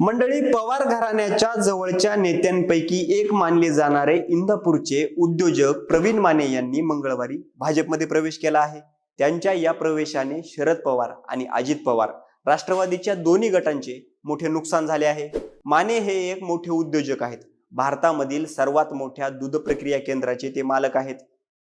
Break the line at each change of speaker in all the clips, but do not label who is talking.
मंडळी पवार घराण्याच्या जवळच्या नेत्यांपैकी एक मानले जाणारे इंदापूरचे उद्योजक प्रवीण माने यांनी मंगळवारी भाजपमध्ये प्रवेश केला आहे. त्यांच्या या प्रवेशाने शरद पवार आणि अजित पवार राष्ट्रवादीच्या दोन्ही गटांचे मोठे नुकसान झाले आहे. माने हे एक मोठे उद्योजक आहेत. भारतामधील सर्वात मोठ्या दूध प्रक्रिया केंद्राचे ते मालक आहेत.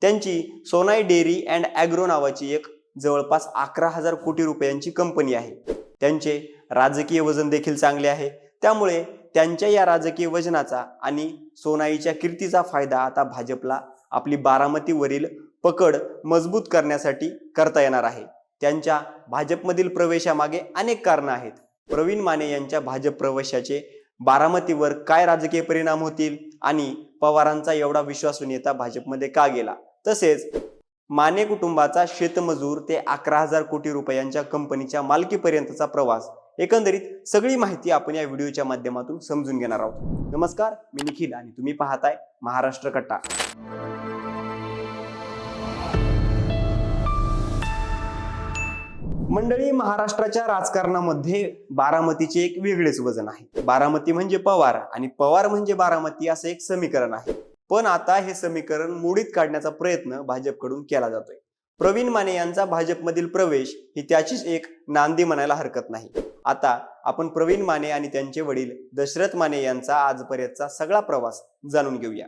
त्यांची सोनाई डेअरी अँड ॲग्रो नावाची एक जवळपास अकरा हजार कोटी रुपयांची कंपनी आहे. त्यांचे राजकीय वजन देखील चांगले आहे. त्यामुळे त्यांच्या या राजकीय वजनाचा आणि सोनाईच्या कीर्तीचा फायदा आता भाजपला आपली बारामतीवरील पकड मजबूत करण्यासाठी करता येणार आहे. त्यांच्या भाजपमधील प्रवेशामागे अनेक कारणं आहेत. प्रवीण माने यांच्या भाजप प्रवेशाचे बारामतीवर काय राजकीय परिणाम होतील आणि पवारांचा एवढा विश्वासू नेता भाजपमध्ये का गेला? तसेच माने कुटुंबाचा शेतमजूर ते अकरा हजार कोटी रुपयांच्या कंपनीच्या मालकीपर्यंतचा प्रवास एकंदरीत सगळी माहिती आपण या व्हिडिओच्या माध्यमातून समजून घेणार आहोत. नमस्कार मी निखिल आणि तुम्ही पाहताय महाराष्ट्र कट्टा. मंडळी महाराष्ट्राच्या राजकारणामध्ये बारामतीचे एक वेगळेच वजन आहे. बारामती म्हणजे पवार आणि पवार म्हणजे बारामती असं एक समीकरण आहे. पण आता हे समीकरण मोडीत काढण्याचा प्रयत्न भाजपकडून केला जातोय. प्रवीण माने यांचा भाजपमधील प्रवेश ही त्याचीच एक नांदी म्हणायला हरकत नाही. आता आपण प्रवीण माने आणि त्यांचे वडील दशरथ माने यांचा आजपर्यंतचा सगळा प्रवास जाणून घेऊया.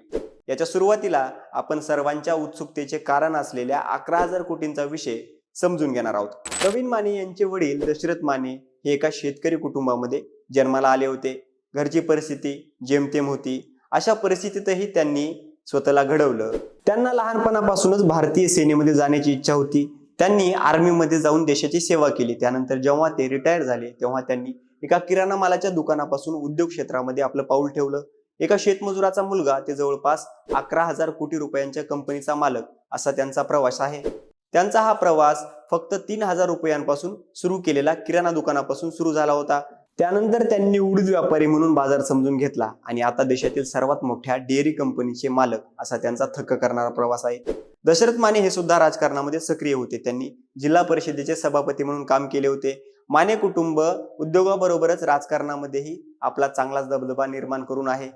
याच्या सुरुवातीला आपण सर्वांच्या उत्सुकतेचे कारण असलेल्या अकरा हजार कोटींचा विषय समजून घेणार आहोत. प्रवीण माने यांचे वडील दशरथ माने हे एका शेतकरी कुटुंबामध्ये जन्माला आले होते. घरची परिस्थिती जेमतेम होती. अशा परिस्थितीतही त्यांनी स्वतःला घडवलं. त्यांना लहानपणापासूनच भारतीय सेनेमध्ये जाण्याची इच्छा होती. त्यांनी आर्मीमध्ये जाऊन देशाची सेवा केली. त्यानंतर जेव्हा ते रिटायर झाले तेव्हा त्यांनी एका किराणा मालाच्या दुकानापासून उद्योग क्षेत्रामध्ये आपलं पाऊल ठेवलं. एका शेतमजुराचा मुलगा ते जवळपास अकरा हजार कोटी रुपयांच्या कंपनीचा मालक असा त्यांचा प्रवास आहे. त्यांचा हा प्रवास फक्त तीन हजार रुपयांपासून सुरू केलेला किराणा दुकानापासून सुरू झाला होता. त्यानंतर त्यांनी उडीद व्यापारी म्हणून बाजार समजून घेतला आणि आता देशातील सर्वात मोठ्या डेअरी कंपनीचे मालक असा त्यांचा थक्क करणारा प्रवास आहे. दशरथ माने हे सुद्धा राजकारणामध्ये सक्रिय होते. त्यांनी जिल्हा परिषदेचे सभापती म्हणून काम केले होते. माने कुटुंब उद्योगाबरोबरच राजकारणामध्येही आपला चांगलाच दबदबा निर्माण करून आहे.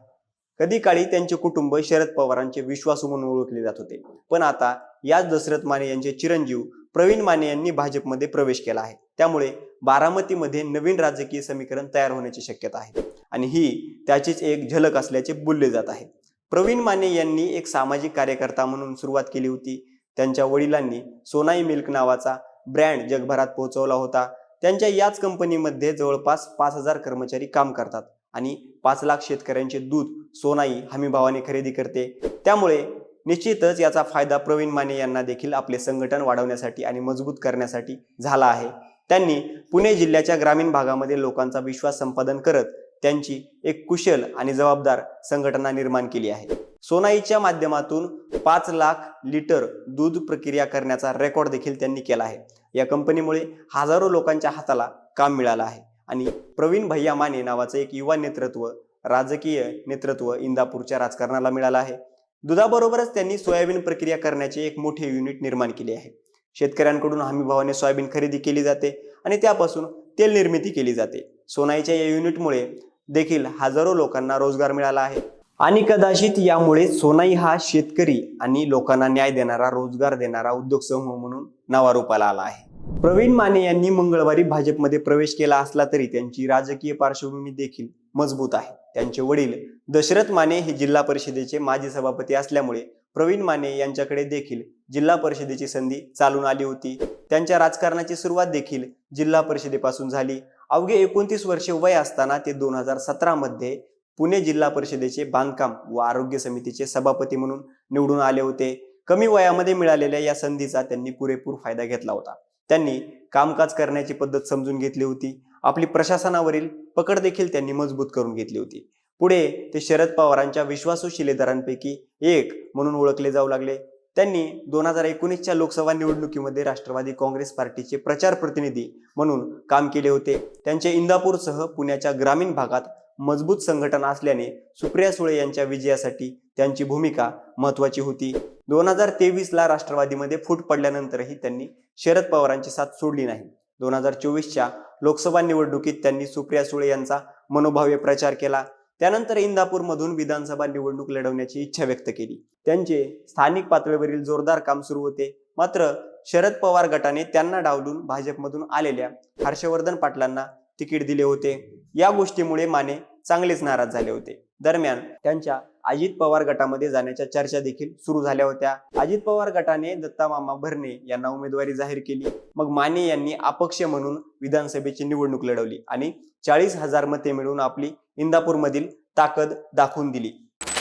कधी काळी त्यांचे कुटुंब शरद पवारांचे विश्वासू म्हणून ओळखले जात होते. पण आता याच दशरथ माने यांचे चिरंजीव प्रवीण माने यांनी भाजपमध्ये प्रवेश केला आहे. त्यामुळे बारामतीमध्ये नवीन राजकीय समीकरण तयार होण्याची शक्यता आहे. आणि ही त्याचीच एक झलक असल्याचे बोलले जात आहे. प्रवीण माने यांनी एक सामाजिक कार्यकर्ता म्हणून सुरुवात केली होती. त्यांच्या वडिलांनी सोनाई मिल्क नावाचा ब्रँड जगभरात पोहोचवला होता. त्यांच्या याच कंपनीमध्ये जवळपास पाच हजार कर्मचारी काम करतात. आणि पाच लाख शेतकऱ्यांचे दूध सोनाई हमीभावाने खरेदी करते. त्यामुळे निश्चितच याचा फायदा प्रवीण माने यांना देखील आपले संघटन वाढवण्यासाठी आणि मजबूत करण्यासाठी झाला आहे. त्यांनी पुणे जिल्ह्याच्या ग्रामीण भागामध्ये लोकांचा विश्वास संपादन करत त्यांची एक कुशल आणि जबाबदार संघटना निर्माण केली आहे. सोनाईच्या माध्यमातून पाच लाख लिटर दूध प्रक्रिया करण्याचा रेकॉर्ड देखील त्यांनी केला आहे. या कंपनीमुळे हजारो लोकांच्या हाताला काम मिळालं आहे. आणि प्रवीण भैया माने नावाचं एक युवा नेतृत्व राजकीय नेतृत्व इंदापूरच्या राजकारणाला मिळालं आहे. दुधाबरोबरच त्यांनी सोयाबीन प्रक्रिया करण्याचे एक मोठे युनिट निर्माण केले आहे. शेतकऱ्यांकडून हमीभावाने सोयाबीन खरेदी केली जाते आणि त्यापासून तेल निर्मिती केली जाते. सोनाईच्या या युनिटमुळे देखील हजारो लोकांना रोजगार मिळाला आहे. आणि कदाचित यामुळे सोनाई हा शेतकरी आणि लोकांना न्याय देणारा रोजगार देणारा उद्योग समूह म्हणून नावारूपाला आला आहे. प्रवीण माने यांनी मंगळवारी भाजपमध्ये प्रवेश केला असला तरी त्यांची राजकीय पार्श्वभूमी देखील मजबूत आहे. त्यांचे वडील दशरथ माने हे जिल्हा परिषदेचे माजी सभापती असल्यामुळे प्रवीण माने यांच्याकडे देखील जिल्हा परिषदेची संधी चालून आली होती. त्यांच्या राजकारणाची सुरुवात देखील जिल्हा परिषदेपासून झाली. अवघे एकोणतीस वर्षे वय असताना ते दोन हजार सतरामध्ये पुणे जिल्हा परिषदेचे बांधकाम व आरोग्य समितीचे सभापती म्हणून निवडून आले होते. कमी वयामध्ये मिळालेल्या या संधीचा त्यांनी पुरेपूर फायदा घेतला होता. त्यांनी कामकाज करण्याची पद्धत समजून घेतली होती. आपली प्रशासनावरील पकड देखील त्यांनी मजबूत करून घेतली होती. पुढे ते शरद पवारांच्या विश्वासू शिलेदारांपैकी एक म्हणून ओळखले जाऊ लागले. त्यांनी दोन हजार एकोणीसच्या लोकसभा निवडणुकीमध्ये राष्ट्रवादी काँग्रेस पार्टीचे प्रचार प्रतिनिधी म्हणून काम केले होते. त्यांचे इंदापूरसह पुण्याच्या ग्रामीण भागात मजबूत संघटन असल्याने सुप्रिया सुळे यांच्या विजयासाठी त्यांची भूमिका महत्वाची होती. दोन हजार तेवीसला राष्ट्रवादीमध्ये फूट पडल्यानंतरही त्यांनी शरद पवारांची साथ सोडली नाही. दोन हजार चोवीसच्या लोकसभा निवडणुकीत त्यांनी सुप्रिया सुळे यांचा मनोभावे प्रचार केला. त्यानंतर इंदापूरमधून विधानसभा निवडणूक लढवण्याची इच्छा व्यक्त केली. त्यांचे स्थानिक पातळीवरील जोरदार काम सुरू होते. मात्र शरद पवार गटाने त्यांना डावलून भाजपमधून आलेल्या हर्षवर्धन पाटलांना तिकीट दिले होते. या गोष्टीमुळे माने चांगलेच नाराज झाले होते. दरम्यान त्यांच्या अजित पवार गटामध्ये जाण्याच्या चर्चा देखील सुरू झाल्या होत्या. अजित पवार गटाने दत्ता मामा भरणे यांना उमेदवारी जाहीर केली. मग माने यांनी अपक्ष म्हणून विधानसभेची निवडणूक लढवली आणि चाळीस हजार मते मिळवून आपली इंदापूरमधील ताकद दाखवून दिली.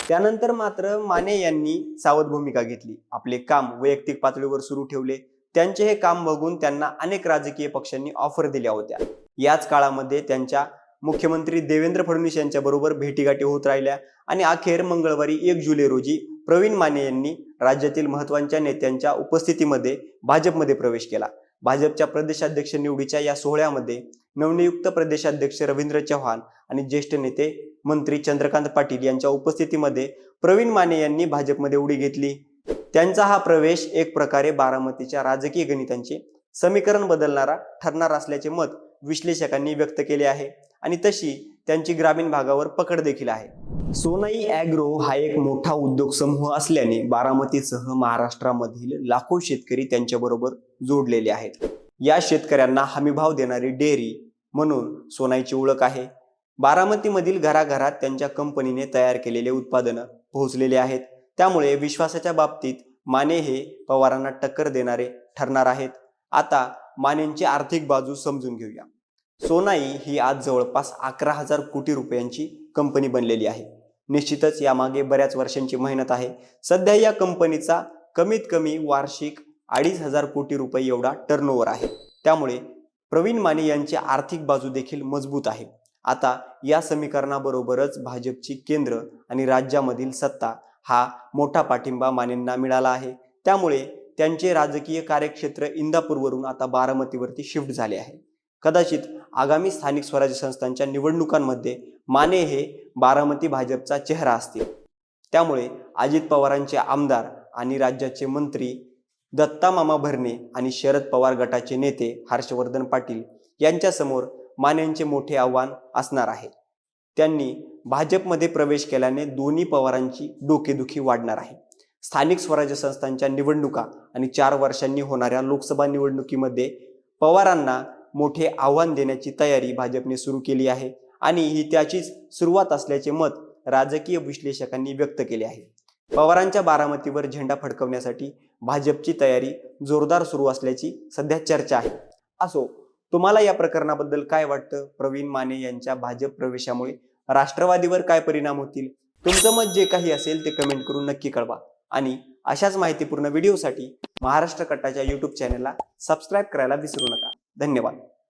त्यानंतर मात्र माने यांनी सावध भूमिका घेतली. आपले काम वैयक्तिक पातळीवर सुरू ठेवले. त्यांचे हे काम बघून त्यांना अनेक राजकीय पक्षांनी ऑफर दिल्या होत्या. याच काळामध्ये त्यांच्या मुख्यमंत्री देवेंद्र फडणवीस यांच्याबरोबर भेटीगाठी होत राहिल्या आणि अखेर मंगळवारी एक जुलै रोजी प्रवीण माने यांनी राज्यातील महत्त्वाच्या नेत्यांच्या उपस्थितीमध्ये भाजपमध्ये प्रवेश केला. भाजपच्या प्रदेशाध्यक्ष निवडीच्या या सोहळ्यामध्ये नवनियुक्त प्रदेशाध्यक्ष रवींद्र चव्हाण आणि ज्येष्ठ नेते मंत्री चंद्रकांत पाटील यांच्या उपस्थितीमध्ये प्रवीण माने यांनी भाजपमध्ये उडी घेतली. त्यांचा हा प्रवेश एक प्रकारे बारामतीच्या राजकीय गणितांचे समीकरण बदलणारा ठरणार असल्याचे मत विश्लेषकांनी व्यक्त केले आहे. आणि तशी त्यांची ग्रामीण भागावर पकड देखील आहे. सोनाई ॲग्रो हा एक मोठा उद्योग समूह असल्याने बारामतीसह महाराष्ट्रामधील लाखो शेतकरी त्यांच्याबरोबर जोडलेले आहेत. या शेतकऱ्यांना हमीभाव देणारी डेअरी म्हणून सोनाईची ओळख आहे. बारामतीमधील घराघरात त्यांच्या कंपनीने तयार केलेले उत्पादनं पोहोचलेले आहेत. त्यामुळे विश्वासाच्या बाबतीत माने हे पवारांना टक्कर देणारे ठरणार आहेत. आता मानेंची आर्थिक बाजू समजून घेऊया. सोनाई ही आज जवळपास अकरा हजार कोटी रुपयांची कंपनी बनलेली आहे. निश्चितच यामागे बऱ्याच वर्षांची मेहनत आहे. सध्या या कंपनीचा कमीत कमी वार्षिक अडीच हजार कोटी रुपये एवढा टर्नओव्हर आहे. त्यामुळे प्रवीण माने यांची आर्थिक बाजू देखील मजबूत आहे. आता या समीकरणाबरोबरच भाजपची केंद्र आणि राज्यामधील सत्ता हा मोठा पाठिंबा मानेंना मिळाला आहे. त्यामुळे त्यांचे राजकीय कार्यक्षेत्र इंदापूरवरून आता बारामतीवरती शिफ्ट झाले आहे. कदाचित आगामी स्थानिक स्वराज्य संस्थांच्या निवडणुकांमध्ये माने हे बारामती भाजपचा चेहरा असतील. त्यामुळे अजित पवारांचे आमदार आणि राज्याचे मंत्री दत्ता मामा भरणे आणि शरद पवार गटाचे नेते हर्षवर्धन पाटील यांच्यासमोर मानेंचे मोठे आव्हान असणार आहे. त्यांनी भाजपमध्ये प्रवेश केल्याने दोन्ही पवारांची डोकेदुखी वाढणार आहे. स्थानिक स्वराज्य संस्थांच्या निवडणुका आणि चार वर्षांनी होणाऱ्या लोकसभा निवडणुकीमध्ये पवारांना मोठे आव्हान देण्याची तयारी भाजपने सुरू केली आहे आणि ही त्याचीच सुरुवात असल्याचे मत राजकीय विश्लेषकांनी व्यक्त केले आहे. पवारांच्या बारामतीवर झेंडा फडकवण्यासाठी भाजपची तयारी जोरदार सुरू असल्याची सध्या चर्चा आहे. असो तुम्हाला या प्रकरणाबद्दल काय वाटतं? प्रवीण माने यांच्या भाजप प्रवेशामुळे राष्ट्रवादीवर काय परिणाम होतील? तुमचं मत जे काही असेल ते कमेंट करून नक्की कळवा. आणि अशाच माहितीपूर्ण व्हिडिओसाठी महाराष्ट्र कट्टाच्या यूट्यूब चॅनलला सबस्क्राईब करायला विसरू नका. धन्यवाद.